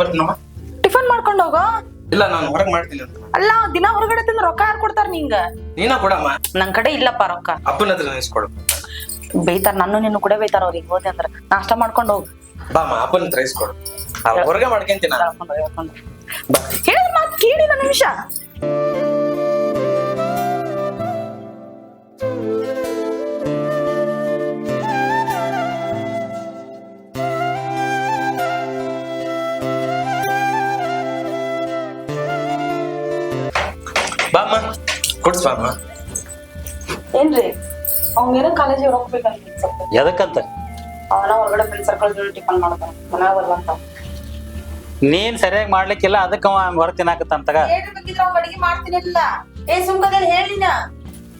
ಬರ್ತೀನಮ್ಮ? Tiffin ಮಾಡ್ಕೊಂಡು ಹೋಗೋ? ಇಲ್ಲ ನಾನು ಹೊರಗೆ ಮಾಡ್ತೀನಿ ಅಂತ. ಅಲ್ಲ ದಿನ ಹೊರಗಡೆ ತಿಂದ್ರೆ ರೊಕ್ಕ ಯಾರು ಕೊಡ್ತಾರ ನಿಂಗ? ನೀನ ಕೊಡಮ್ಮ. ನನ್ ಕಡೆ ಇಲ್ಲಪ್ಪ ರೊಕ್ಕ. ಅಪ್ಪನ ಹತ್ರ ಇಸ್ಕೊಡು ಬೈತಾರ ನಾನು ನಿನ್ನ ಕೂಡ ಬೈತಾರ ಅವ್ರಿಗೆ ಹೋದೆ ಅಂದ್ರ. ನಾಷ್ಟ ಮಾಡ್ಕೊಂಡು ಹೋಗು. ಬಾಮ್ಮ ಅಪ್ಪನ ಹತ್ರ ಇಸ್ಕೊಡು ಹೊರಗೆ ಮಾಡ್ಕೊಂತೀನಿ ಹೇಳಿದ ಮಾತು ಕೇಳಿ ನನ್ನ ನಿಮಿಷ. ಬಾಮ್ಮ ಏನ್ರಿ? ಅವ್ನೇನೋ ಕಾಲೇಜಿಗೆ ಹೋಗ್ಬೇಕಂತ ಎದಕ್ಕಂತ ಅವನ ಹೊರಗಡೆ ಫ್ರೆಂಡ್ ಸರ್ಕಲ್ ಜೊತೆ ಟಿಫನ್ ಮಾಡ್ತಾನ ಮನ್ಯಾಗ ಬರ್ಲಂತ ನೀನ್ ಸರಿಯಾಗಿ ಮಾಡ್ಲಿಕ್ಕಿಲ್ಲ ಅದಕ್ಕ ಅವ ಹೊರ ತಿನ್ನಾಕತ್ತಂತಗ ಹೇಳ್ಬೇಕಿದ್ರ ಅವ್ನ ಅಡಿಗೆ ಮಾಡ್ತೀನಿಲ್ಲ? ಏ ಸುಮ್ಕದಲ್ಲಿ ಹೇಳಿನ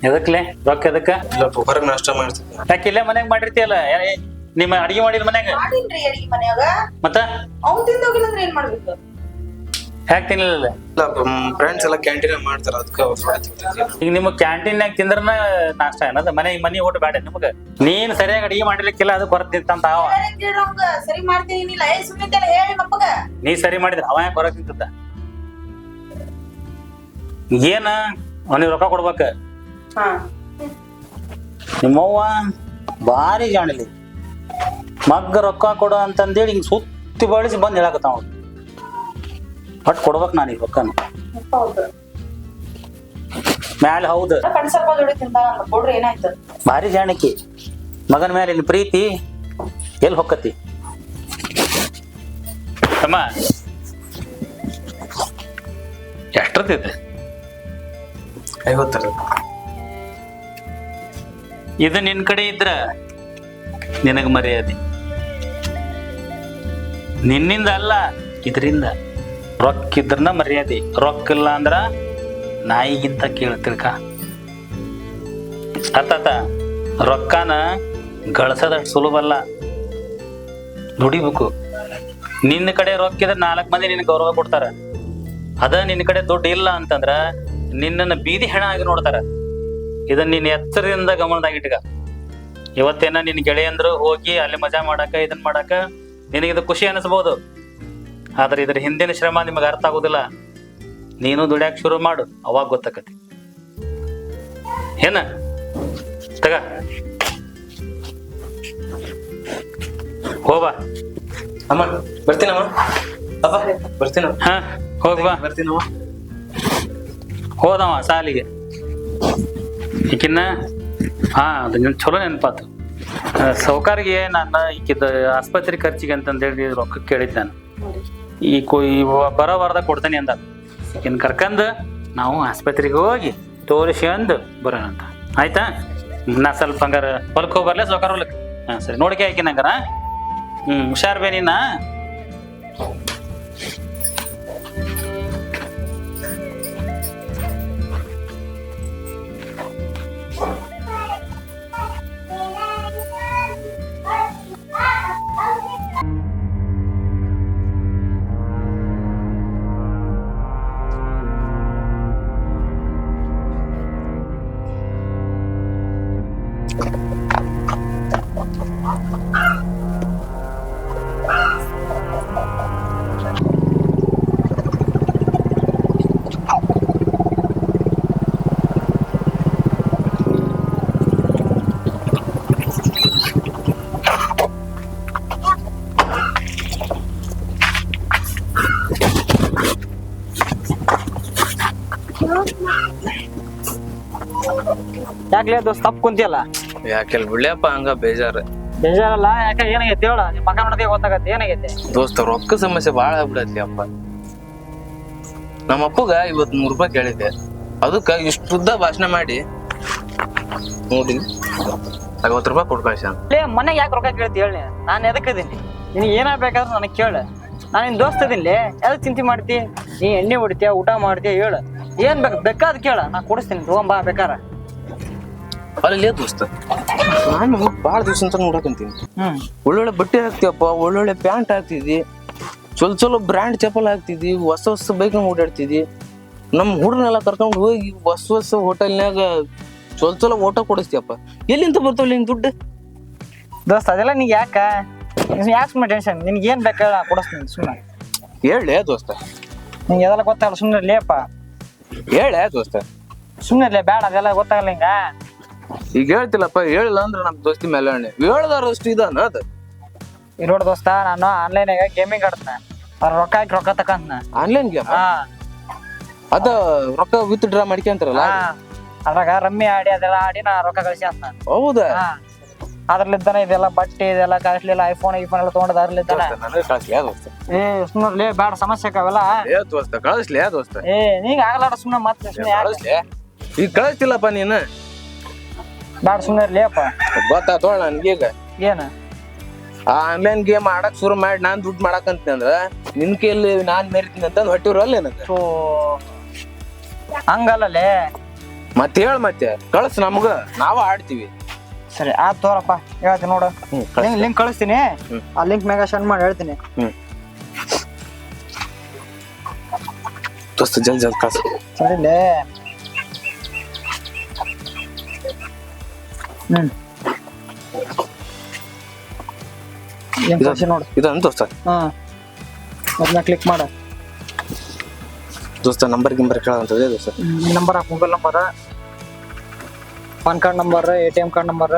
ಎದಕ್ಲೆ ರೊಕ್ಕ ಎದಕ್ಕ ಇಲ್ಲಪ್ಪ ಹೊರಗೆ ನಾಷ್ಟ ಮಾಡ್ತೀನಿ ಯಾಕೆ ಇಲ್ಲೇ ಮನ್ಯಾಗ ಮಾಡಿರ್ತೀಯಲ್ಲ? ಏ- ನಿಮ್ಮ ಅಡಿಗೆ ಮಾಡಿದ ಮನ್ಯಾಗ? ಮಾಡಿನ್ರಿ ಅಡಿಗೆ ಮನ್ಯಾಗ. ಮತ್ತ? ಅವ್ನ್ ತಿಂದೋಗಿಲ್ಲಂದ್ರೆ ಏನ್ ಮಾಡ್ಬೇಕು? ಯಾಕೆ ತಿನ್ಲಿಲ್ಲ ಇಲ್ಲ ಫ್ರೆಂಡ್ಸ್ ಎಲ್ಲ ಕ್ಯಾಂಟೀನ್ ಮಾಡ್ತಾರ ಅದಕ್ಕೆ ಈಗ ನಿಮ್ಮ ಕ್ಯಾಂಟೀನ್ಯಾಗ ತಿಂದ್ರನ ನಾಷ್ಟ ಏನದ? ಮನೆ ಮನಿ ಊಟ ಬೇಡ ನಿಮಗೆ? ನೀನ್ ಸರಿಯಾಗಿ ಅಡಿಗೆ ಮಾಡಿರ್ಲಿಕ್ಕಿಲ್ಲ ಅದು ಹೊರ ತಿಂತಂತ ಅವ. ಸರಿ ಮಾಡ್ತೀನಿ ಇಲ್ಲ ಏ ಸುಮ್ನಿದ್ದೆಲ್ಲ ಹೇಳಿ ಮಪ್ಪಗ ನೀ ಸರಿ ಮಾಡಿದ್ರ ಅವ ಯಾಕೆ ಹೊರಗೆ ತಿಂತದ ಏನ? ಅವನಿಗೆ ರೊಕ್ಕ ಕೊಡ್ಬೇಕ? ಹಾ. ನಿಮ್ಮವ್ವ ಭಾರಿ ಜಾಣಿಲಿ. ಮಗ್ಗ ರೊಕ್ಕ ಕೊಡು ಅಂತಂದೇಳಿ ಹಿಂಗ್ ಸುತ್ತಿ ಬಳಸಿ ಬಂದ್ ಹೇಳಕತ್ತಾವ ಒಟ್ ಕೊಡ್ಬೇಕು ನಾನು ಈ ರೊಕ್ಕನ. ಹೌದು. ಮ್ಯಾಲ ಹೌದು. ಕೊಡ್ರಿ ಏನಾಯ್ತು? ಭಾರಿ ಜಾಣಕಿ. ಮಗನ ಮೇಲೆ ನಿನ್ ಪ್ರೀತಿ ಎಲ್ಲಿ ಹೊಕ್ಕತಿ? ತಮ್ಮ. ಎಷ್ಟೊತ್ತಿದೆ? ಐವತ್ತರ ಇದು ನಿನ್ ಕಡೆ ಇದ್ರ ನಿನಗ ಮರ್ಯಾದೆ. ನಿನ್ನಿಂದ ಅಲ್ಲ ಇದರಿಂದ. ರೊಕ್ಕ ಇದ್ರನ ಮರ್ಯಾದೆ. ರೊಕ್ಕ ಇಲ್ಲ ಅಂದ್ರ ನಾಯಿಗಿಂತ ಕೇಳ ತಿಳ್ಕ ಅತ್ತಾತ ರೊಕ್ಕನ ಗಳಿಸೋದಷ್ಟು ಸುಲಭಲ್ಲ ದುಡಿಬೇಕು ನಿನ್ನ ಕಡೆ ರೊಕ್ಕ ಇದ್ರೆ ನಾಲ್ಕು ಮಂದಿ ನಿನ್ ಗೌರವ ಕೊಡ್ತಾರ. ಅದ ನಿನ್ನ ಕಡೆ ದುಡ್ಡು ಇಲ್ಲ ಅಂತಂದ್ರ ನಿನ್ನನ್ನು ಬೀದಿ ಹೆಣ ಆಗಿ ನೋಡ್ತಾರ. ಇದನ್ನ ನೀನ್ ಎಚ್ಚರದಿಂದ ಗಮನದಾಗಿಟ್ಕ. ಇವತ್ತೇನ ನಿನ್ನ ಗೆಳೆಯಂದ್ರು ಹೋಗಿ ಅಲ್ಲಿ ಮಜಾ ಮಾಡಾಕ, ಇದನ್ ಮಾಡಾಕ ನಿನಗಿದು ಖುಷಿ ಅನಿಸ್ಬೋದು. ಆದ್ರೆ ಇದರ ಹಿಂದಿನ ಶ್ರಮ ನಿಮಗೆ ಅರ್ಥ ಆಗೋದಿಲ್ಲ. ನೀನು ದುಡಿಯಾಕ್ ಶುರು ಮಾಡು ಅವಾಗ ಗೊತ್ತಾಕತಿ. ಏನ? ತಗ. ಹೋಬಾ ಅಮ್ಮ ಬರ್ತೀನಮ್ಮ? ಅಪ್ಪ ಬರ್ತೀನಮ್ಮ? ಹಾ ಹೋಗ್ಬಾ. ಬರ್ತೀನಮ್ಮ. ಹೋದವ ಸಾಲಿಗೆ. ಈಕಿನ್ನ ಹಾ ಅದು ನಿನ್ ಚಲೋ ನೆನಪಾತು. ಸೌಕಾರಿಗೆ ನಾನು ಈಕಿದ ಆಸ್ಪತ್ರೆ ಖರ್ಚಿಗೆ ಅಂತಂದೇಳಿ ರೊಕ್ಕ ಕೇಳಿದ್ದೆ ನಾನು ಈ ಕೊ ಈ ಬರೋ ಕೊಡ್ತೇನೆ ಅಂದ. ಇನ್ನು ಕರ್ಕಂದು ನಾವು ಆಸ್ಪತ್ರೆಗೆ ಹೋಗಿ ತೋರಿಸ್ಕೊಂಡು ಬರೋಣ ಅಂತ. ಆಯ್ತಾ? ನಾ ಸ್ವಲ್ಪ ಹಂಗಾರ ಹೊಲಕ್ಕೆ ಹೋಗಿ ಬರ್ಲೆ ಸೌಕಾರ ಹಾ, ಸರಿ. ನೋಡಿಕೆ ಆಯ್ಕೆ ಹಂಗಾರ ಹ್ಞೂ ಹುಷಾರ್ ಬೇ ಯಾಕ್ಲೇ ದೋಸ್ತ ತಪ್ಪ ಕುಂತಿಯಲ್ಲ? ಯಾಕೆ ಬಿಡ್ಲಪ್ಪ ಹಂಗ ಬೇಜಾರ. ಬೇಜಾರಲ್ಲ ಯಾಕೆ ಏನಾಗೈತಿ ಹೇಳ ನಿಮ್ಮ ಮಗ ನೋಡದೆ ಗೊತ್ತಾಗತ್ತೆ ಏನಾಗೈತೆ? ದೋಸ್ತ ರೊಕ್ಕ ಸಮಸ್ಯೆ ಬಾಳ ಆಗ್ಬಿಡತ್ಲಿ ಅಪ್ಪ. ನಮ್ಮ ಅಪ್ಪಗ ಇವತ್ ನೂರ್ ರೂಪಾಯಿ ಕೇಳಿದೆ ಅದಕ್ಕ ಇಷ್ಟುದ್ದ ಭಾಷಣ ಮಾಡಿ ನೋಡಿ ಐವತ್ತು ರೂಪಾಯಿ ಕೊಟ್ಟು ಕಳ್ಸ್ಯಾನ ಲೇ ಮನೆಗೆ ಯಾಕೆ ರೊಕ್ಕ ಕೇಳ್ತಿ ಹೇಳಿ ನಾನು ಎದಕ್ಕಿದ್ದೀನಿ ನಿನಗೆ ಬೇಕಾದ್ರೂ ನನಗೆ ಕೇಳ. ನಾನು ನಿನ್ ದೋಸ್ತ ಇದೀನಿ ಎದಕ್ ಚಿಂತೆ ಮಾಡ್ತಿ? ನೀ ಎಣ್ಣೆ ಹೊಡಿತೀಯ ಊಟ ಮಾಡ್ತೀಯ ಹೇಳು. ಏನ್ ಬೇಕು? ಬೇಕಾದ್ ಕೇಳ. ನಾ ಕೊಡಿಸ್ತೀನಿ. ತಗೊಂಬಾ ಬೇಕಾರ ಅಲ್ಲಿ ದೋಸ್ತ? ನಾನು ಬಾಳ ದಿವಸ ಅಂತ ನೋಡಕಂತೀನಿ. ಹ್ಮ್. ಒಳ್ಳೊಳ್ಳೆ ಬಟ್ಟೆ ಹಾಕ್ತೀವಪ್ಪ ಒಳ್ಳೊಳ್ಳೆ ಪ್ಯಾಂಟ್ ಹಾಕ್ತಿದ್ದಿ. ಚಲೋ ಚಲೋ ಬ್ರ್ಯಾಂಡ್ ಚಪ್ಪಲ್ ಹಾಕ್ತಿದ್ದಿ ಹೊಸ ಹೊಸ ಬೈಕ್ ಓಡಾಡ್ತಿದ್ದಿ. ನಮ್ಮ ಹುಡುಗನೆಲ್ಲ ಕರ್ಕೊಂಡು ಹೋಗಿ ಹೊಸ ಹೊಸ ಹೋಟೆಲ್ನ್ಯಾಗ ಚಲೋ ಚಲೋ ಓಟ ಕೊಡಿಸ್ತೀಯಪ್ಪ. ಎಲ್ಲಿಂದ ಬರ್ತಾವಲ್ಲ ನಿನ್ ದುಡ್ಡು? ದೋಸ್ತ ಅದೆಲ್ಲ ನೀ ಯಾಕ? ಯಾಕೆ ಸುಮ್ಮನೆ ಟೆನ್ಷನ್ ನಿನ್ಗೆ ಏನ್ ಬೇಕಾ ಕೊಡಿಸ್ತೀನಿ ಸುಮ್ಮನೆ ಹೇಳಿ ದೋಸ್ತ. ನಿಂಗೆ ಅದೆಲ್ಲ ಗೊತ್ತಾಗಲ್ಲ ಸುಮ್ಮನೆ ಲೇಪ ಹೇಳಿ ದೋಸ್ತ. ಸುಮ್ಮನೆ ಬೇಡ ಅದೆಲ್ಲ ಗೊತ್ತಾಗಲ್ಲ ಹಿಂಗ ಈಗ ಹೇಳ್ತಿಲ್ಲಪ್ಪ ಹೇಳಿಲ್ಲ ಅಂದ್ರೆ ನಮ್ ದೋಸ್ತಿ ಮೇಲೆ ಹೇಳ್ದಾರಷ್ಟು ಇದನ್ನ ಅದ. ಈ ನೋಡ್ ದೋಸ್ತ ನಾನು ಆನ್ಲೈನ್ಯಾಗ ಗೇಮಿಂಗ್ ಆಡ್ತೇನೆ ಅವ್ರ ರೊಕ್ಕ ಹಾಕಿ ರೊಕ್ಕ ತಕಂತ ಆನ್ಲೈನ್ ಗೇಮ್ ಹಾ. ಅದ ರೊಕ್ಕ ವಿತ್ ಡ್ರಾ ಮಾಡ್ಕೊಂತಾರಲ್ಲ ಅದ್ರಾಗ ರಮ್ಮಿ ಆಡಿ ಅದೆಲ್ಲ ಆಡಿ ನಾ ರೊಕ್ಕ ಕಳಿಸಿ ಅಂತ ಹೌದಾ? ಅದ್ರಲ್ಲಿದ್ದಾನೆ ಇದೆಲ್ಲ ಬಟ್ಟೆ ಇದೆಲ್ಲ ಕಾಸ್ಟ್ಲಿ ಐಫೋನ್ ಐಫೋನ್ ಎಲ್ಲ ತೊಗೊಂಡ್ ಅದ್ರಲ್ಲಿದ್ದಾನೆ. ನನಗೆ ಕಳಿಸ್ಲಿ ದೋಸ್ತ? ಏ ಸುಮ್ಮನೆ ಬೇಡ ಸಮಸ್ಯೆ ಅವೆಲ್ಲ ಏ ದೋಸ್ತ ಕಳಿಸ್ಲಿ ದೋಸ್ತ? ಏ ನೀಗ ಆಗಲಾಡ ಸುಮ್ಮನೆ ಮತ್ತೆ ಸುಮ್ಮನೆ ಕಳಿಸ್ಲಿ ಈಗ ಕಳಿಸ್ತಿಲ್ಲಪ್ಪ ನೀನು. ಬೇಡ ಸುಮ್ಮನೆ ಲೇಪ ಗೊತ್ತಾತೋಳ ನನ್ಗೀಗ? ಏನು? ಆ ಆನ್ಲೈನ್ ಗೇಮ್ ಆಡಕ್ ಶುರು ಮಾಡಿ ನಾನ್ ದುಡ್ಡು ಮಾಡಕಂತ ಅಂದ್ರೆ ನಿನ್ ಕೈಲಿ ನಾನ್ ಮೇರಿತೀನಿ ಅಂತ ಹೊಟ್ಟಿರಲ್ಲ ನನಗೆ. ಹಂಗಲ್ಲಲೇ ಮತ್ತೆ ಹೇಳ ಮತ್ತೆ? ಕಳ್ಸ ನಮ್ಗ. ನಾವ ಆಡ್ತೀವಿ. ಸರಿ ಆ ತೋರಪ್ಪ ಹೇಳ್ತೀನಿ ನೋಡು. ಹ್ಮ್ ಲಿಂಕ್ ಲಿಂಕ್ ಕಳಿಸ್ತೀನಿ. ಹ್ಮ್. ಆ ಲಿಂಕ್ ಮ್ಯಾಗ ಸೆಂಡ್ ಮಾಡಿ ಹೇಳ್ತೀನಿ. ಹ್ಮ್. ದೋಸ್ತ ಜಲ್ದಿ ಜಲ್ದಿ ಕಳ್ಸ. ಸರಿಲೇ ಹ್ಮ್. ಲಿಂಕ್ ಕಳಿಸಿ ನೋಡು. ದೋಸ್ತ ಹಾ. ಅದನ್ನ ಕ್ಲಿಕ್ ಮಾಡು. ದೋಸ್ತ ನಂಬರ್ ಗಿಂಬರ್ ಕೇಳಂತದೆ ದೋಸ್ತ. Number mobile number PAN card number A T card number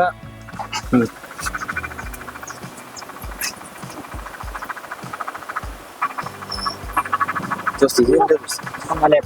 ಆಮೇಲೆ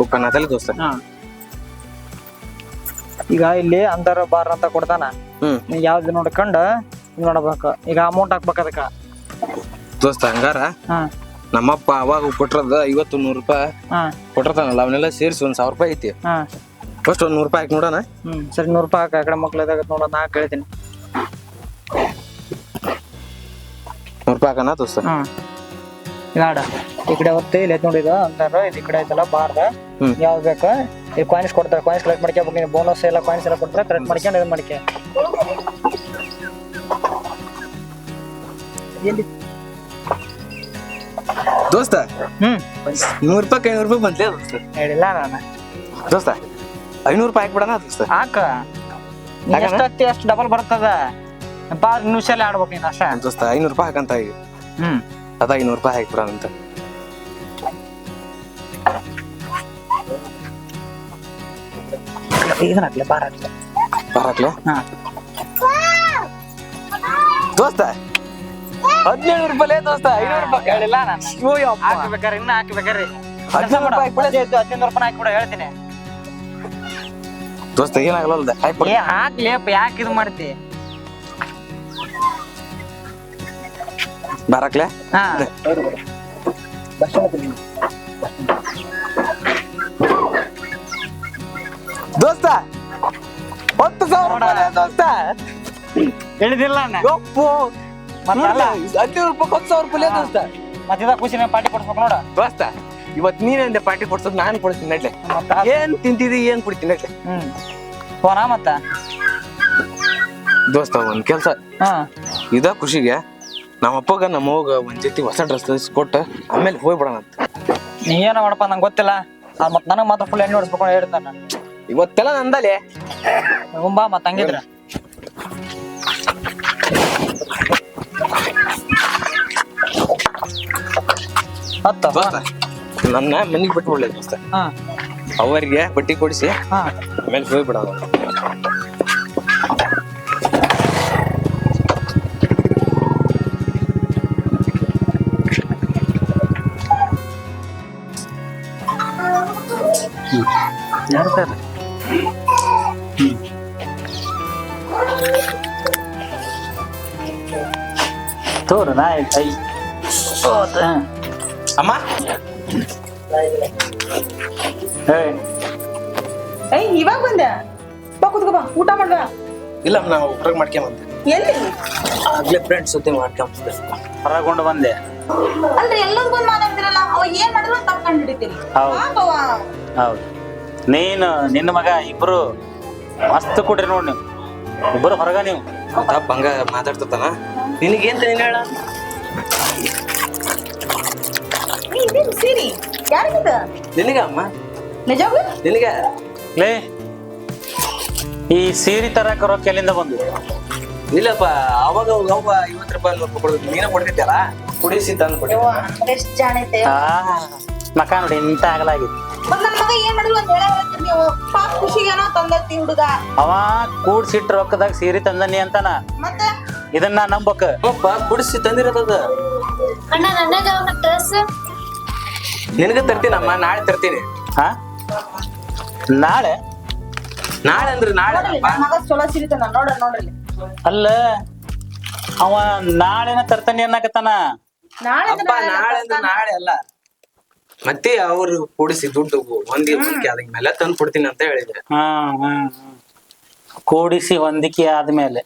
ಓಪನ್ ಆತಲ್ಲ ದೋಸ್ತ. ಹಾ. ಈಗ ಇಲ್ಲಿ ಅಂದರ ಬಾರ್ ಅಂತ ಕೊಡ್ತಾನ. ಹ್ಮ್. ಯಾವ್ದು ನೋಡ್ಕೊಂಡು ನೋಡ್ಬೇಕು. ಈಗ ಅಮೌಂಟ್ ಹಾಕ್ಬೇಕು ಅದಕ್ಕ. ದೋಸ್ತ ಹಂಗಾರ? ಹಾ. ನಮ್ಮಪ್ಪ ಅವಾಗ ಕೊಟ್ಟಿರೋದು ಐವತ್ತು ನೂರು ರೂಪಾಯಿ ಹಾ. ಕೊಟ್ಟಿರ್ತಾನಲ್ಲ ಅವನ್ನೆಲ್ಲ ಸೇರಿಸಿ ಒಂದ್ ಸಾವಿರ ರೂಪಾಯಿ ಐತಿ. ಹಾ. ಫಸ್ಟ್ ಒಂದ್ ನೂರು ರೂಪಾಯಿ ಹಾಕಿ ನೋಡೋಣ. ಹ್ಮ್. ಸರಿ ನೂರು ರೂಪಾಯಿ ಹಾಕ. ಆ ಕಡೆ ಮಕ್ಳು ಇದಾಗ ನೋಡ ನಾ ಕೇಳ್ತೀನಿ. ನೂರು ರೂಪಾಯಿ ಹಾಕೋಣ ದೋಸ್ತ? ಹ್ಮ್ ಗಾಡ ಈ ಕಡೆ ಹೊತ್ತು ಇಲ್ಲಿ ಐತ್ ನೋಡಿದ ಅಂತಾರ ಇದು ಈ ಕಡೆ ಐತಲ್ಲ ಬಾರ್ದ. ಯಾವ್ದು ಬೇಕು? ಈ ಕಾಯಿನ್ಸ್ ಕೊಡ್ತಾರೆ ಕಾಯಿನ್ಸ್ ಕಲೆಕ್ಟ್ ಮಾಡ್ಕೋಬೇಕು ನೀವು ಬೋನಸ್ ಎಲ್ಲ ಕಾಯಿನ್ಸ್ ಎಲ್ಲ ಕೊಡ್ತಾರೆ ಕಲೆಕ್ಟ್ ಮಾಡ್ಕೊಂಡು ಇದು ಮಾಡ್ಕೆ. ದೋಸ್ತ ಹ್ಮ್. ನೂರು ರೂಪಾಯಿ ಐನೂರು ರೂಪಾಯಿ ಬಂದ್ಲೇ ದೋಸ್ತ? ಹೇಳಿಲ್ಲ ನಾನು. ದೋಸ್ತ ಐನೂರು ರೂಪಾಯಿ ಹಾಕ್ಬಿಡಣ ದೋಸ್ತ? ಹಾಕ. ಅಷ್ಟು ಡಬಲ್ ಬರ್ತದ. ಬಾ ನಿಮಿಷಲ್ಲಿ ಆಡ್ಬೇಕು ನೀನು ಅಷ್ಟೇ. ದೋಸ್ತ ಐನೂರು ರೂಪಾಯಿ ಹಾಕಂತ ಈಗ. ಹ್ಮ್. ಅದ ಐನೂರು ರೂಪಾಯಿ ಹಾಕ್ಬಿಡಣ ಅಂತ. ಇದನ್ನ ಹಾಕ್ಲೆ ಬಾರ ಹಾಕ್ಲೆ ಹಾ. ದೋಸ್ತ? ಹದಿನೇಳು ರೂಪಾಯಿ ದೋಸ್ತ ಐನೂರು ರೂಪಾಯಿ. ಹೇಳಿಲ್ಲ ನಾನು. ಹಾಕ್ಬೇಕಾರೆ ಇನ್ನ ಹಾಕ್ಬೇಕಾರೆ. ಹದಿನೈದು ರೂಪಾಯಿ ಹಾಕ್ಬಿಡ ಹದಿನೈದು ರೂಪಾಯಿ ಹಾಕ್ಬಿಡ ಹೇಳ್ತೀನಿ. ದೋಸ್ತ ಏನಾಗಲ್ಲ ಹಾಕ್ಬಿಡ ಏ ಹಾಕ್ಲೇಪ ಯಾಕೆ ಇದು ಮಾಡ್ತಿ? ಬರಾಕ್ಲೆ ಹಾ. ದೋಸ್ತ ಹತ್ತು ಸಾವಿರ ರೂಪಾಯಿ ದೋಸ್ತ. ಹೇಳಿದಿಲ್ಲ ಒಪ್ಪು ಹದಿನೈದು ರೂಪಾಯಿ ಹತ್ತು ಸಾವಿರ ರೂಪಾಯಿ ದೋಸ್ತ. ಮತ್ತಿದ ಖುಷಿ ಪಾರ್ಟಿ ಕೊಡ್ಸ್ಬೇಕು ನೋಡ. ದೋಸ್ತ ಇವತ್ ನೀನಂದೆ ಪಾರ್ಟಿ ಕೊಡ್ಸೋದು ನಾನ್ ಕೊಡ್ತೀನಿ ನಡ್ಲೆ. ಮತ್ತ ಏನ್ ತಿಂತಿದಿ ಏನ್ ಕುಡಿತೀನಿ ನಡ್ಲೆ. ಹ್ಮ್. ಫೋನ ಮತ್ತ? ದೋಸ್ತ ಒಂದ್ ಕೆಲ್ಸ. ಹಾ. ಇದ ಖುಷಿಗೆ ನಮ್ಮ ಅಪ್ಪಗ ನಮ್ಮ ಅವ್ಗ ಒಂದ್ ಜೊತೆ ಹೊಸ ಡ್ರೆಸ್ ಕೊಟ್ಟು ಆಮೇಲೆ ಹೋಗ್ಬಿಡೋಣ ಅಂತ. ನೀ ಏನೋ ಮಾಡಪ್ಪ ನಂಗೆ ಗೊತ್ತಿಲ್ಲ. ಆ ಮತ್ ನನಗ್ ಮಾತ್ರ ಫುಲ್ ಎಣ್ಣೆ ಹೊಡ್ಸ್ಬೇಕು ಹೇಳ್ತಾನೆ ನಾನು. ಇವತ್ತೆಲ್ಲ ನಂದಲೆ? ಬಾ ಮತ್ತೆ ಹಂಗಿದ್ರ. ಹತ್ತ? ನನ್ನ ಮನೆಗೆ ಬಿಟ್ಟು ಬಿಡ್ಲಿ ಅವರಿಗೆ ಬಟ್ಟಿ ಕೊಡಿಸಿ. ಮೇಲೆ ಹೋಗಿ ಹೋಗ್ಬಿಡೋಣ. ನಾ ಕೈ ಅಮ್ಮ ಏಯ್ ಇವಾಗ ಬಂದೆ. ಬಾ ಕುತ್ಕೋ ಬಾ. ಊಟ ಮಾಡ್ದ ಇಲ್ಲ ನಾವು ಹೊರಗೆ ಮಾಡ್ಕೊಂಬಂತೆ ಎಲ್ಲಿ? ಆಗ್ಲೇ ಫ್ರೆಂಡ್ಸ್ ಜೊತೆ ಮಾಡ್ಕೊಂಬಂದೆ ಹೊರಗೊಂಡು ಬಂದೆ. ಅಲ್ರಿ ಎಲ್ಲರೂ ಬಂದು ಮಾತಾಡ್ತಿರಲ್ಲ? ಅವ ಏನ್ ಮಾಡಿದ್ರು ತಪ್ಪ ಕಂಡು ಹಿಡಿತೀರಿ ಹೌದು. ಹೌದು. ನೀನು ನಿನ್ನ ಮಗ ಇಬ್ರು ಮಸ್ತ್ ಕೊಡ್ರಿ ನೋಡಿ ನೀವು. ಇಬ್ಬರು ಹೊರಗ ನೀವು. ತಪ್ಪ ಹಂಗ ಮಾತಾಡ್ತಾನ ನಿನಗೇಂತ ನೀನು ಹೇಳ? ಇದೇನು ಸೀರಿ? ಯಾರಿಗಿದ? ನಿನಗ ಅಮ್ಮ ನಿಜವಾಗ್ಲೂ? ನಿನಗ? ಲೇ ಈ ಸೀರೆ ತರಕ ರೊಕ್ಕ ಎಲ್ಲಿಂದ ಬಂದು ಇಲ್ಲಪ್ಪ ಅವಾಗ ಅವಾಗ ಐವತ್ತು ರೂಪಾಯಿ ಕೊಡೋದು ನೀನ ಕೊಡ್ತಿದ್ದಲ್ಲ ಕುಡಿಸಿ ತಂದು ಕೊಡಿ. ಆ ಮಕ ನೋಡಿ ಇಂತ ಆಗಲಾಗಿತ್ತು ಮತ್ ನನ್ ಮಗ ಏನ್ ಮಾಡಿಲ್ಲ ಅಂತ ಹೇಳ ಹೇಳ್ತೀರಿ ನೀವು. ಪಾಪ ಖುಷಿಗೇನೋ ತಂದೈತಿ ಹುಡುಗ. ಅವ ಕೂಡ್ಸಿಟ್ಟು ರೊಕ್ಕದಾಗ ಸೀರೆ ತಂದನಿ ಅಂತಾನ. ಮತ್ತೆ? ಇದನ್ನ ನಂಬಕ ಅಪ್ಪ ಕುಡಿಸಿ ತಂದಿರೋದದ. ಅಣ್ಣ ನನಗ ಒಂದು ಡ್ರೆಸ್ ನಿನಗ ತರ್ತೀನಮ್ಮ ನಾಳೆ ತರ್ತೀನಿ. ಹಾ? ನಾಳೆ? ನಾಳೆ ಅಂದ್ರೆ ನಾಳೆ ಮಗ ಚಲೋ ಸೀರೆ ನೋಡ ನೋಡ್ರಿ. ಅಲ್ಲ ಅವ ನಾಳೆನ ತರ್ತಾನೆ ಅನ್ನಕತ್ತಾನ. ನಾಳೆ ಅಪ್ಪ ನಾಳೆ ಅಂದ್ರೆ ನಾಳೆ ಅಲ್ಲ. ಮತ್ತೆ ಅವ್ರು ಕೂಡಿಸಿ ದುಡ್ಡು ಹೊಂದಿ ಹೊಂದಿಕೆ ಅದ್ರ ಮೇಲೆ ತಂದು ಕೊಡ್ತೀನಿ ಅಂತ ಹೇಳಿದ್ರೆ. ಹಾ. ಕೂಡಿಸಿ ಹೊಂದಿಕೆ ಆದ್ಮೇಲೆ.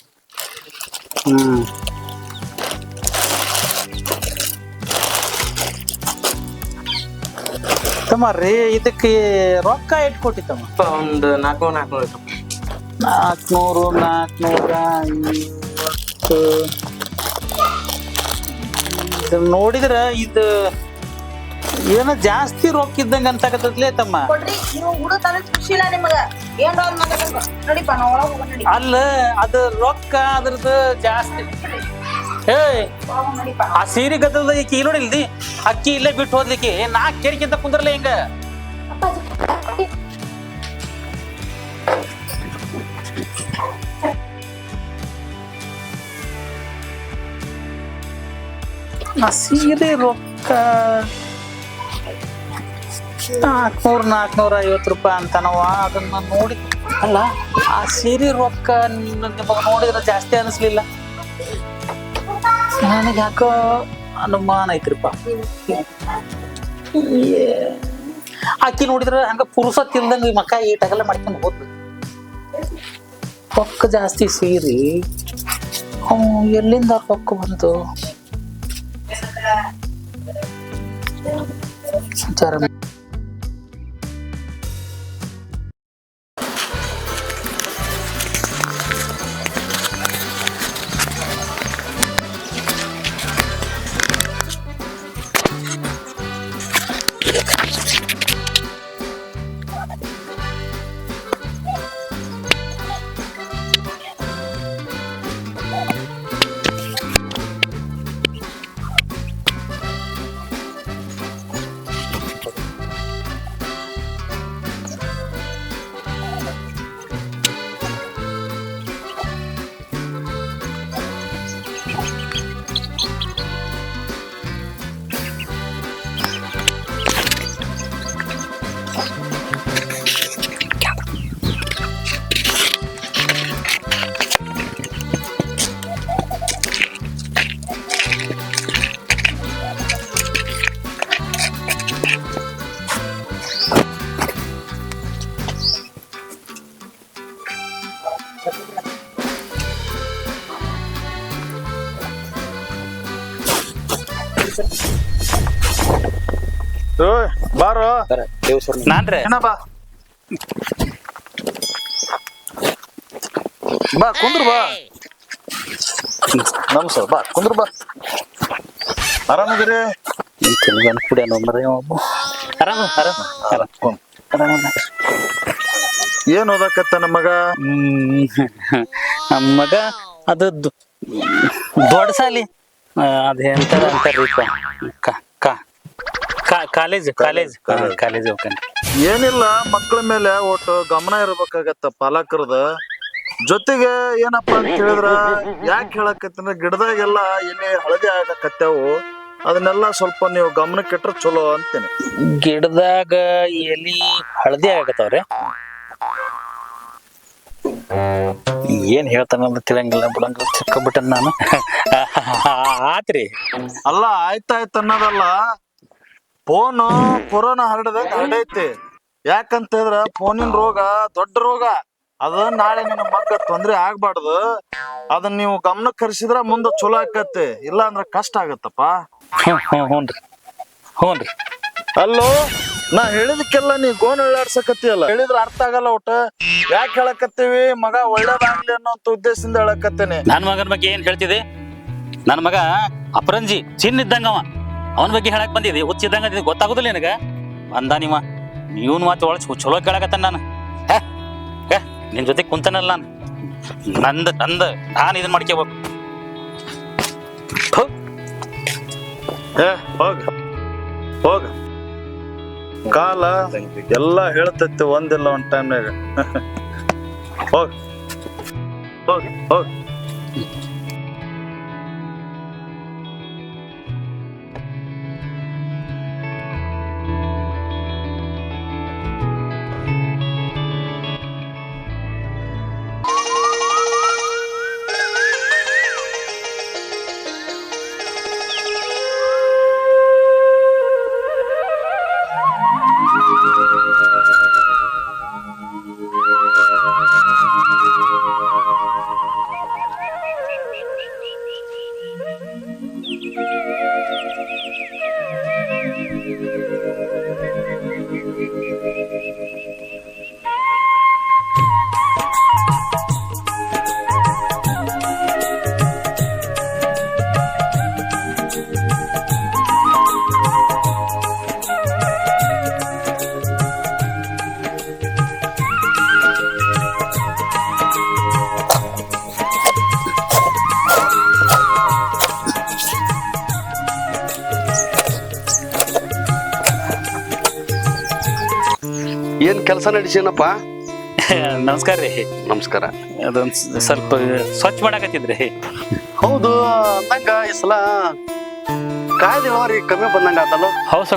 ಹ್ಮ್. ತಮ್ಮ ರೀ ಇದಕ್ಕೆ ರೊಕ್ಕ ಕೊಟ್ಟಿತ್ತಮ್ಮ ಅಪ್ಪ ಒಂದು ನಾಲ್ಕು ನಾಲ್ಕುನೂರು ರೂಪಾಯಿ ನಾಲ್ಕುನೂರು ನಾಲ್ಕುನೂರ ಐವತ್ತು. ಇದನ್ನ ನೋಡಿದ್ರ ಇದು ಏನೋ ಜಾಸ್ತಿ ರೊಕ್ಕ ಇದ್ದಂಗ ಅಂತಕತ್ತದ್ಲೇ ತಮ್ಮ. ಕೊಡ್ರಿ ನೀವು ಹುಡುಗ ತಂದ ಖುಷಿ ಇಲ್ಲ ನಿಮಗ. ಏನ್ರ ಒಂದ್ ಮಾತಾಡ್ಬೇಕು ನಡಿಪ್ಪ ನಾ ಒಳಗ್ ಹೋಗೋಣ ನಡಿ ಅಲ್ಲ ಅದು ರೊಕ್ಕ ಅದ್ರದ್ದು ಜಾಸ್ತಿ ಏಯ್ ಹೋಗೋಣ ನಡಿಪ್ಪ ಆ ಸೀರೆ ಗದ್ದಲದ ಈಕಿ ಇಲ್ಲಿ ನೋಡಿಲ್ದಿ ಅಕ್ಕಿ ಇಲ್ಲೇ ಬಿಟ್ಟು ಹೋದ್ಲಿಕ್ಕೆ ನಾ ಕೇಳಿಕಿಂತ ಕುಂದ್ರಲ್ಲ ಹಿಂಗ ಆ ಸೀರೆ ರೊಕ್ಕ ನಾಲ್ಕುನೂರ ನಾಲ್ಕುನೂರ ಐವತ್ತು ರೂಪಾಯಿ ಅಂತನವ ಅದನ್ನ ನೋಡಿ ಅಲ್ಲ, ಆ ಸೀರೆ ರೊಕ್ಕ ನಿಮಗೆ ನೋಡಿದ್ರೆ ಜಾಸ್ತಿ ಅನಿಸ್ಲಿಲ್ಲ. ನನಗೆ ಯಾಕೋ ಅನುಮಾನ ಐತ್ರಿಪ್ಪ. ಅಕ್ಕಿ ನೋಡಿದ್ರೆ ಹಂಗ ಪುರುಷ ತಿಂದಂಗ ಮಕ್ಕ ಈಟಗಲ್ಲ ಮಾಡ್ಕೊಂಡು ಹೋದ್ ರೊಕ್ಕ ಜಾಸ್ತಿ ಸೀರಿ. ಎಲ್ಲಿಂದ ರೊಕ್ಕ ಬಂತು? ವಿಚಾರ ಬಾರೋ. ನಾನ್ರೆ. ಬಾ. ಬಾ ಕುಂದ್ರ ಬಾ. ನಮಸ್ಕಾರ ಬಾ ಕುಂದ್ರ ಬಾ. ಆರಾಮದಿರಿ ತಿನ್ಗನ್ ಅನ್ನೋ ಮರ ಆರಾಮ ಆರಾಮ. ಆರಾಮ ಆರಾಮ ಏನ್ ಓದಾಕತ್ತ ನಮ್ಮ ಮಗ? ನಮ್ಮ ಮಗ ಅದು ದೊಡ್ಡ ಸಾಲಿ. ಅದ ಎಂತಾರ ಅಂತಾರೀಪ ಕಾಲೇಜ್ ಕಾಲೇಜ್ ಕಾಲೇಜ್ ಹೋಗ್ತಾನೆ. ಏನಿಲ್ಲ ಮಕ್ಕಳ ಮೇಲೆ ಒಟ್ಟು ಗಮನ ಇರ್ಬೇಕಾಗತ್ತ ಪಾಲಕರದ. ಜೊತೆಗೆ ಏನಪ್ಪಾ ಅಂತ ಹೇಳಿದ್ರ ಯಾಕೆ ಹೇಳಕತ್ತಂದ್ರ ಗಿಡದಾಗೆಲ್ಲ ಎಲೆ ಹಳದಿ ಆಗಕತ್ತಾವು. ಅದನ್ನೆಲ್ಲ ಸ್ವಲ್ಪ ನೀವು ಗಮನಕ್ಕೆ ಇಟ್ರೆ ಚಲೋ ಅಂತೇನೆ. ಗಿಡದಾಗ ಎಲಿ ಹಳದಿ ಆಗತ್ತವ್ರೆ. ಏನ್ ಹೇಳ್ತಾನಲ್ಲ ತಿಳಂಗಿಲ್ಲ ಬಿಡಂಗ ಸಿಕ್ಕಾಬಿಟ್ಟ ನಾನು. ಆತ್ರಿ. ಅಲ್ಲ ಆಯ್ತಾಯ್ತು ಅನ್ನೋದಲ್ಲ ಫೋನು ಕೊರೋನಾ ಹರಡದಂಗ ಹರಡೈತಿ. ಯಾಕಂತ ಹೇಳಿದ್ರ ಫೋನಿನ ರೋಗ ದೊಡ್ಡ ರೋಗ. ಅದ ನಾಳೆ ನಿನ್ನ ಮಕ್ಕ ತೊಂದ್ರೆ ಆಗ್ಬಾರ್ದು. ಅದನ್ನ ನೀವು ಗಮನ ಕರ್ಸಿದ್ರ ಮುಂದೆ ಚಲೋ ಆಕತ್ತೆ. ಇಲ್ಲ ಅಂದ್ರ ಕಷ್ಟ ಆಗತ್ತಪ್ಪ. ಹ್ಞೂ ಹ್ಞೂ ಹ್ಞೂನ್ರಿ. ಹ್ಞೂನ್ರಿ. ಅಲ್ಲೋ? ನಾ ಹೇಳಿದಕ್ಕೆಲ್ಲ ನೀ ಗೋನ್ ಹೇಳಿದ್ರೆ ಹೇಳಿದ್ರ ಅರ್ಥ ಆಗಲ್ಲ ಒಟ್ಟ. ಯಾಕೆ ಹೇಳಕತ್ತೀವಿ? ಮಗ ಒಳ್ಳೇದಾಗ್ಲಿ ಅನ್ನೋಂತ ಉದ್ದೇಶದಿಂದ ಹೇಳಕತ್ತೇನೆ. ನನ್ನ ಮಗನ ಬಗ್ಗೆ ಏನ್ ಹೇಳ್ತಿದೆ? ನನ್ನ ಮಗ ಅಪರಂಜಿ ಚಿನ್ನ ಇದ್ದಂಗ ಅವ. ಅವನ ಬಗ್ಗೆ ಹೇಳಕ್ ಬಂದಿದೆ? ಹುಚ್ಚಿದ್ದಂಗ ಅದಿದೆ, ಗೊತ್ತಾಗುದಿಲ್ಲ ನಿನಗ? ಅಂದ ನಿಮ್ಮ ಇವನ್ ಮಾತು ಒಳ ಚಲೋ ಕೇಳಕತ್ತ ನಾನು. ಹೇ ನಿನ್ ಜೊತೆ ಕುಂತನಲ್ಲ ನಾನು. ನಂದ ನಂದ ನಾನು ಇದನ್ ಮಾಡ್ಕೋಬೇಕು. ಏ ಹೋಗ. ಹೋಗ. ಕಾಲ ಎಲ್ಲ ಹೇಳ್ತೈತಿ ಒಂದಿಲ್ಲ ಒಂದ್ ಟೈಮ್ನಾಗ ಹೋಗಿ. ಹೋಗಿ ಹೋಗ್. ಕೆಲಸ ನಡೆಸೇನಪ್ಪ ನಮಸ್ಕಾರ ರೀ. ನಮಸ್ಕಾರ. ಅದೊಂದ್ ಸ್ವಲ್ಪ ಸ್ವಚ್ಛ ಮಾಡಾಕತ್ತಿದ್ರಿ. ಹೌದು ಅಂದಂಗ ಈ ಸಲ ಕಾಯ್ದ ಇಳುವರಿ ಕಮ್ಮಿ ಬಂದಂಗ ಆತಲ್ಲ? ಹೌದ್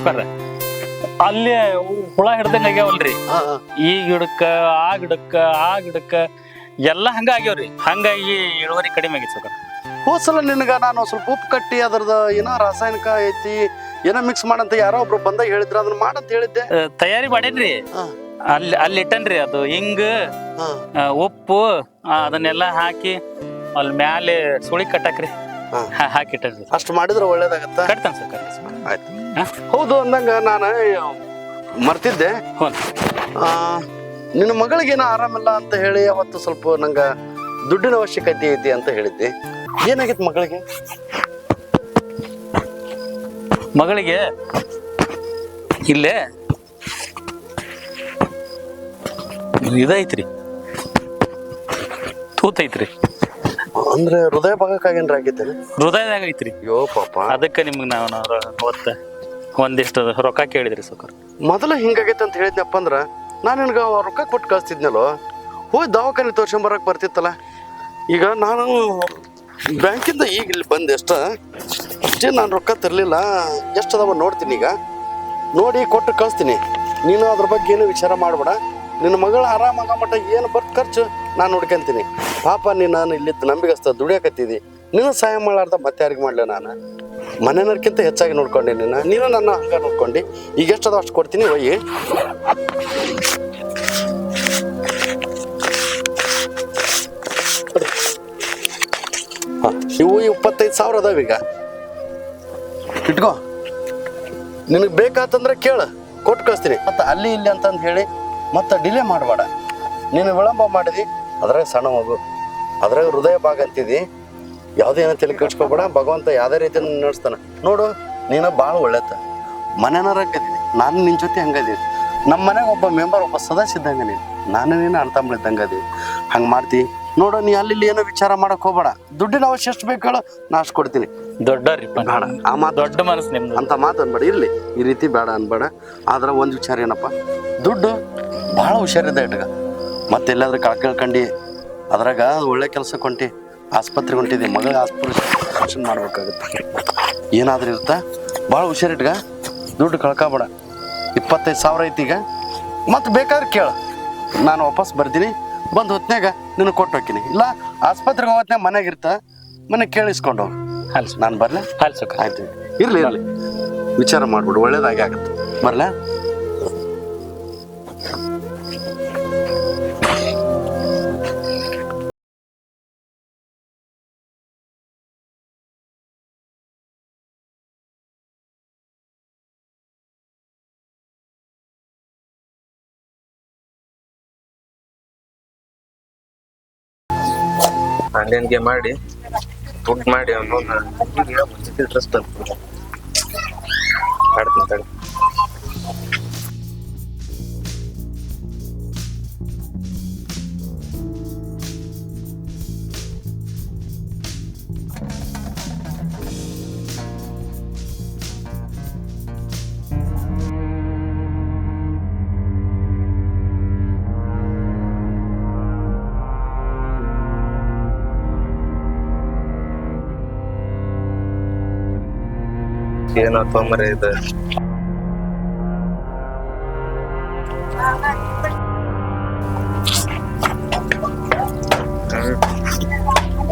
ಅಲ್ಲಿ ಹುಳ ಹಿಡ್ದಂಗ ಆಗ್ಯಾವಲ್ರಿ. ಈ ಗಿಡಕ್ಕ ಆ ಗಿಡಕ್ಕ ಆ ಗಿಡಕ್ಕ ಎಲ್ಲ ಹಂಗ ಆಗ್ಯಾವ್ರಿ. ಹಂಗಾಗಿ ಇಳುವರಿ ಕಡಿಮೆ ಆಗಿತ್ತು ಸೌಕರ್ ಹೋದ್ ಸಲ ನಿನಗ ನಾನು ಸ್ವಲ್ಪ ಉಪ್ಪು ಕಟ್ಟಿ ಅದ್ರದ್ದು ಏನೋ ರಾಸಾಯನಿಕ ಐತಿ ಏನೋ ಮಿಕ್ಸ್ ಮಾಡಂತ ಯಾರೋ ಒಬ್ರು ಬಂದಾಗ ಹೇಳಿದ್ರ ಅದನ್ನ ಮಾಡಂತ ಹೇಳಿದ್ದೆ. ತಯಾರಿ ಮಾಡೇನ್ರಿ. ಹಾ. ಅಲ್ಲಿ ಅಲ್ಲಿ ಇಟ್ಟನ್ರಿ ಅದು ಹಿಂಗ ಉಪ್ಪು ಆ, ಅದನ್ನೆಲ್ಲ ಹಾಕಿ ಅಲ್ಲಿ ಮ್ಯಾಲೆ ಸುಳಿ ಕಟ್ಟಾಕ್ರಿ. ಹಾ. ಹಾಕಿಟ್ಟನ್ರಿ ಅಷ್ಟು ಮಾಡಿದ್ರೆ ಒಳ್ಳೇದಾಗತ್ತ? ಕಟ್ತಾನ ಸರ್ ಕಟ್ತಾನ ಆಯ್ತು. ಹಾ? ಹೌದು ಅಂದಂಗ ನಾನು ಮರ್ತಿದ್ದೆ. ಹ್ಞೂ ಆ, ನಿನ್ನ ಮಗಳಿಗೇನೋ ಆರಾಮಿಲ್ಲ ಅಂತ ಹೇಳಿ ಅವತ್ತು ಸ್ವಲ್ಪ ನಂಗ ದುಡ್ಡಿನ ಅವಶ್ಯಕತೆ ಐತಿ ಅಂತ ಹೇಳಿದ್ದೆ. ಏನಾಗಿತ್ತು ಮಗಳಿಗೆ? ಮಗಳಿಗೆ ಇಲ್ಲೇ ಇದೈತ್ರಿ ತೂತ್ ಐತ್ರಿ ಅಂದ್ರೆ ಹೃದಯ ಭಾಗಕ್ಕಾಗೇನ್ರ ಆಗಿದ್ದೇನೆ ಹೃದಯದಾಗ ಐತ್ರಿ ಅಯ್ಯೋ ಪಾಪ. ಅದಕ್ಕೆ ನಿಮ್ಗೆ ನಾವು ಅವತ್ತ ಒಂದಿಷ್ಟು ರೊಕ್ಕ ಕೇಳಿದ್ರಿ ಸುಕರ್. ಮೊದಲು ಹಿಂಗಾಗೈತೆ ಅಂತ ಹೇಳಿದ್ನಪ್ಪ ಅಂದ್ರ ನಾನು ನಿನಗೆ ರೊಕ್ಕ ಕೊಟ್ಟು ಕಳಿಸ್ತಿದ್ನಲ್ಲೋ ಹೋಯ್ ದವಾಖಾನೆ ತೋರ್ಸ್ಕೊಂಬರಕ್ ಬರ್ತಿತ್ತಲ್ಲ? ಈಗ ನಾನು ಬ್ಯಾಂಕಿಂದ ಈಗ ಇಲ್ಲಿ ಬಂದೆ ಅಷ್ಟ ಅಷ್ಟೇ ನಾನು ರೊಕ್ಕ ತರಲಿಲ್ಲ ಎಷ್ಟು ಅದಾವ ನೋಡ್ತೀನಿ ಈಗ. ನೋಡಿ ಕೊಟ್ಟು ಕಳಿಸ್ತೀನಿ. ನೀನು ಅದ್ರ ಬಗ್ಗೆ ಏನು ವಿಚಾರ ಮಾಡಬೇಡ. ನಿನ್ನ ಮಗಳ ಆರಾಮಾಗ ಮಟ್ಟ ಏನು ಬರ್ತ ಖರ್ಚು? ನಾನು ನೋಡ್ಕೊಂತೀನಿ ಪಾಪ, ನೀ ನಾನು ಇಲ್ಲಿದ್ದು ನಂಬಿಗಸ್ತ ದುಡಿಯಾಕತ್ತಿದಿ. ನೀನು ಸಹಾಯ ಮಾಡಲಾರ್ದ ಮತ್ತೆ ಯಾರಿಗೆ ಮಾಡಲ ನಾನು? ಮನೆಯವ್ರಕ್ಕಿಂತ ಹೆಚ್ಚಾಗಿ ನೋಡ್ಕೊಂಡೆ ನಿನ್ನ ನೀನು ನನ್ನ ಹಂಗ ನೋಡ್ಕೊಂಡು. ಈಗ ಎಷ್ಟು ಅದಾವ ಅಷ್ಟು ಕೊಡ್ತೀನಿ, ಒಯ್ಯಿ. ಇವು ಇಪ್ಪತ್ತೈದು ಸಾವಿರ ಅದಾವ ಈಗ. ಇಟ್ಕೋ. ನಿನಗೆ ಬೇಕಾತಂದ್ರೆ ಕೇಳು. ಕೊಟ್ಟು ಕಳಿಸ್ತೀನಿ. ಮತ್ತು ಅಲ್ಲಿ ಇಲ್ಲಿ ಅಂತಂದು ಹೇಳಿ ಮತ್ತೆ ಡಿಲೇ ಮಾಡಬೇಡ. ನೀನು ವಿಳಂಬ ಮಾಡಿದಿ ಅದ್ರಾಗ ಸಣ್ಣ ಮಗು. ಅದ್ರಾಗ ಹೃದಯ ಭಾಗ ಅಂತಿದಿ. ಯಾವುದೇ ಏನೋ ತಲೆ ಕೆಡ್ಸ್ಕೊಬೇಡ ಭಗವಂತ ಯಾವುದೇ ರೀತಿ ನಡೆಸ್ತಾನೆ. ನೋಡು ನೀನು ಭಾಳ ಒಳ್ಳೆತ ಹಂಗದೀನಿ ನಾನು ನಿನ್ನ ಜೊತೆ ಹಂಗದೀನಿ ನಮ್ಮ ಮನೆಗೆ ಒಬ್ಬ ಮೆಂಬರ್ ಒಬ್ಬ ಸದಸ್ಯ ಇದ್ದಂಗೆ ನೀನು. ನಾನು ನೀನು ಇದ್ದಂಗೆ ಅದೀವಿ ಹಂಗೆ ಮಾಡ್ತಿ. ನೋಡು ನೀ ಅಲ್ಲಿ ಏನೋ ವಿಚಾರ ಮಾಡಕ್ ಹೋಗ್ಬೇಡ. ದುಡ್ಡಿನ ಅವಶ್ಯ ಎಷ್ಟು ಬೇಕು ಹೇಳು ನಾ ಅಷ್ಟು ಕೊಡ್ತೀನಿ. ರೀ ಬೇಡ. ಆ ಮಾತು ದೊಡ್ಡ ಮನಸ್ಸು ನಿಮ್ದು. ಅಂತ ಮಾತು ಅನ್ಬೇಡ. ಇರಲಿ ಈ ರೀತಿ ಬೇಡ ಅನ್ಬೇಡ. ಆದ್ರೆ ಒಂದು ವಿಚಾರ ಏನಪ್ಪ? ದುಡ್ಡು ಭಾಳ ಹುಷಾರಿದೆ ಇಟ್ಗ ಮತ್ತೆ ಎಲ್ಲಾದ್ರೂ ಕಳ್ಕಳ್ಕಂಡು ಅದ್ರಾಗ ಒಳ್ಳೆ ಕೆಲಸಕ್ಕೆ ಹೊಂಟಿ ಆಸ್ಪತ್ರೆಗೆ ಹೊಂಟಿದ್ದೆ ಮಗಳ ಆಸ್ಪತ್ರೆ ಮಾಡ್ಬೇಕಾಗತ್ತೆ. ಏನಾದ್ರೂ ಇರುತ್ತಾ? ಭಾಳ ಹುಷಾರಿಟ್ಗ ದುಡ್ಡು ಕಳ್ಕೊಬೇಡ. ಇಪ್ಪತ್ತೈದು ಸಾವಿರ ಐತಿ ಈಗ. ಮತ್ತೆ ಬೇಕಾದ್ರೆ ಕೇಳು. ನಾನು ವಾಪಸ್ ಬರ್ತೀನಿ ಬಂದು ಹೊತ್ನ್ಯಾಗ ನಿನಗೆ ಕೊಟ್ಟು ಹೋಗ್ತೀನಿ. ಇಲ್ಲ ಆಸ್ಪತ್ರೆಗೆ ಹೋಗತ್ನ್ಯಾಗ ಮನೆಗೆ ಇರ್ತ ಮನೆ ಕೇಳಿಸ್ಕೊಂಡು ಹಲ್ಸು ನಾನು ಬರ್ಲೆ? ಹಲ್ಸು ಆಯ್ತು. ಇರ್ಲಿ ಇರ್ಲಿ. ವಿಚಾರ ಮಾಡ್ಬಿಡು ಒಳ್ಳೇದಾಗಿ ಆಗುತ್ತೆ. ಬರ್ಲಾ? ಹಂಗಂಗೆ ಮಾಡಿ ಫುಡ್ ಮಾಡಿ ಅವನು ಇಂಟ್ರೆಸ್ಟ್ ಡ್ರೆಸ್ ತಂದು ಆಡ್ತೀನಿ ತಡಿ. ಏನೋ ತೊಂದರೆ ಇದೆ.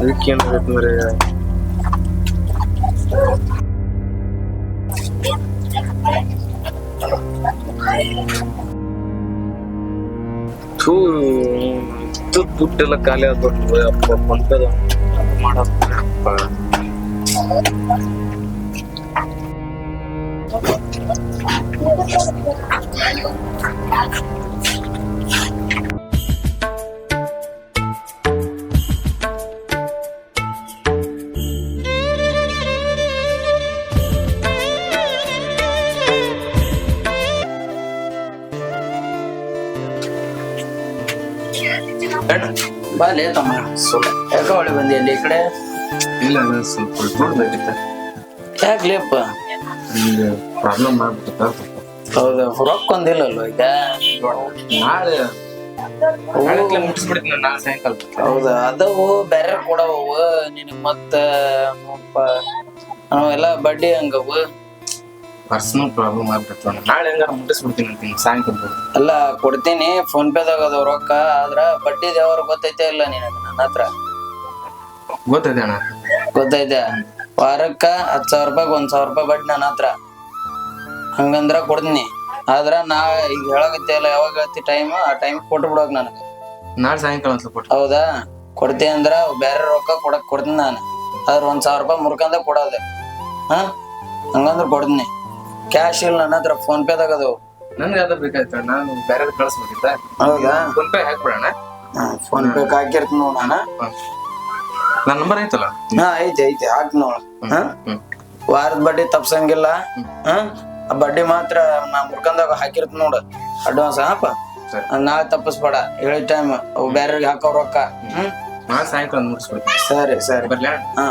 ಇದಕ್ಕೇನಾಗೈತೆ ಮರೆ? ಥೂ ಇದು ದುಡ್ಡೆಲ್ಲ ಖಾಲಿ ಆಗ್ಬಿಟ್ಟು ಅಪ್ಪ ಫೋನ್ಪೇದ ಮಾಡಪ್ಪ ಬಾಲೆ ತಮ್ಮ. ಯಾಕ ಒಳ್ಳೆ ಬಂದಿ ಅಲ್ಲಿ ಈ ಕಡೆ? ಇಲ್ಲ ನಾನು ಸ್ವಲ್ಪ ದುಡ್ಡು ಬೇಕಿತ್ತ ಯಾಕ್ಲೇಪ್ಪ ಪ್ರಾಬ್ಲಮ್ ಆಗ್ಬಿಟ್ಟ ಹೌದಾ ಒಂದಿಲ್ಲ ಒಂದಿಲ್ಲಲ್ವ ಈಗ? ನಾಳೆ ಮುಗಿಸ್ಬಿಡ್ತೀನಿ ನಾಳೆ ಸಾಯಂಕಾಲ ಹೌದಾ ಅದವು ಬೇರೆ ಕೊಡವು ನಿನ್ ಮತ್ತ ನೋಡ್ಪ ಅವೆಲ್ಲ ಬಡ್ಡಿ ಹಂಗವು. ಪರ್ಸನಲ್ ಪ್ರಾಬ್ಲಮ್ ಆಗ್ಬಿಡ್ತು ನಾಳೆ ಹೆಂಗಾರ ಮುಟ್ಟಿಸ್ಬಿಡ್ತೀನಿ ಅಂತೀನಿ ಸಾಯಂಕಾಲ ಅಲ್ಲ ಕೊಡ್ತೀನಿ. ಫೋನ್ ಪೇದಾಗ ಅದಾವ ರೊಕ್ಕ. ಆದ್ರ ಬಡ್ಡಿ ಯಾವಾಗ ಗೊತ್ತೈತೆ ಇಲ್ಲ ನಿನಗ ನನ್ನ ಹತ್ರ? ಗೊತ್ತೈತೆ ಅಣ್ಣ. ಗೊತ್ತೈತೆ. ವಾರಕ್ಕ ಹತ್ತು ಸಾವಿರ ರೂಪಾಯಿ ಒಂದ್ ಸಾವಿರ ರೂಪಾಯಿ ಬಡ್ಡಿ ನನ್ನ ಹತ್ರ. ಹಂಗಂದ್ರ ಕೊಡ್ತೀನಿ. ಆದ್ರ ನಾ ಈಗ ಹೇಳಕತ್ತೆ ಅಲ್ಲ ಯಾವಾಗ ಹೇಳ್ತಿ ಟೈಮ್ ಆ ಟೈಮ್ ಕೊಟ್ಟು ಬಿಡೋಕ್ ನನಗೆ. ನಾಳೆ ಸಾಯಂಕಾಲ ಅಂತ ಕೊಟ್ಟು ಹೌದಾ? ಕೊಡ್ತೀನಿ ಅಂದ್ರ ಬೇರೆ ರೊಕ್ಕ ಕೊಡಕ್ ಕೊಡ್ತೀನಿ ನಾನು. ಆದ್ರ ಒಂದ್ ಸಾವಿರ ರೂಪಾಯಿ ಮುರ್ಕಂದ ಕೊಡೋದೆ. ಹಾ? ಹಂಗಂದ್ರ ಕೊಡ್ತೀನಿ. ಕ್ಯಾಶ್ ಇಲ್ಲ ನನ್ನ ಹತ್ರ ಫೋನ್ ಪೇದಾಗ ಅದಾವು. ನನ್ಗೆ ಅದ ಬೇಕಾಯ್ತು ನಾನು ಬೇರೆ ಕಳಿಸ್ಬೇಕಿತ್ತ? ಹೌದಾ? ಫೋನ್ ಪೇ ಹಾಕ್ಬಿಡೋಣ. ಫೋನ್ ಪೇ ಹಾಕಿರ್ತೀನಿ ನಾನು. ನನ್ನ ನಂಬರ್ ಐತಲ್ಲ ಹಾ ಐತಿ ಐತಿ ಹಾಕ್ ನೋಡ. ಹಾ? ವಾರದ ಬಡ್ಡಿ ತಪ್ಸಂಗಿಲ್ಲ. ಹಾ? ಆ ಬಡ್ಡಿ ಮಾತ್ರ ನಾ ಮುರ್ಕಂದಾಗ ಹಾಕಿರ್ತ ನೋಡು ಅಡ್ವಾನ್ಸ್. ಹಾಪ ಸರಿ. ನಾಳೆ ತಪ್ಪಿಸ್ಬೇಡ. ಹೇಳಿ ಟೈಮ್ ಬೇರೆಯವ್ರಿಗೆ ಹಾಕೋ ರೊಕ್ಕ. ಹ್ಮ್? ನಾಳೆ ಸಾಯಂಕಾಲ ಮುಗಿಸ್ಬಿಡ್ತೀನಿ. ಸರಿ ಸರಿ. ಬರ್ಲಿ? ಹಾ.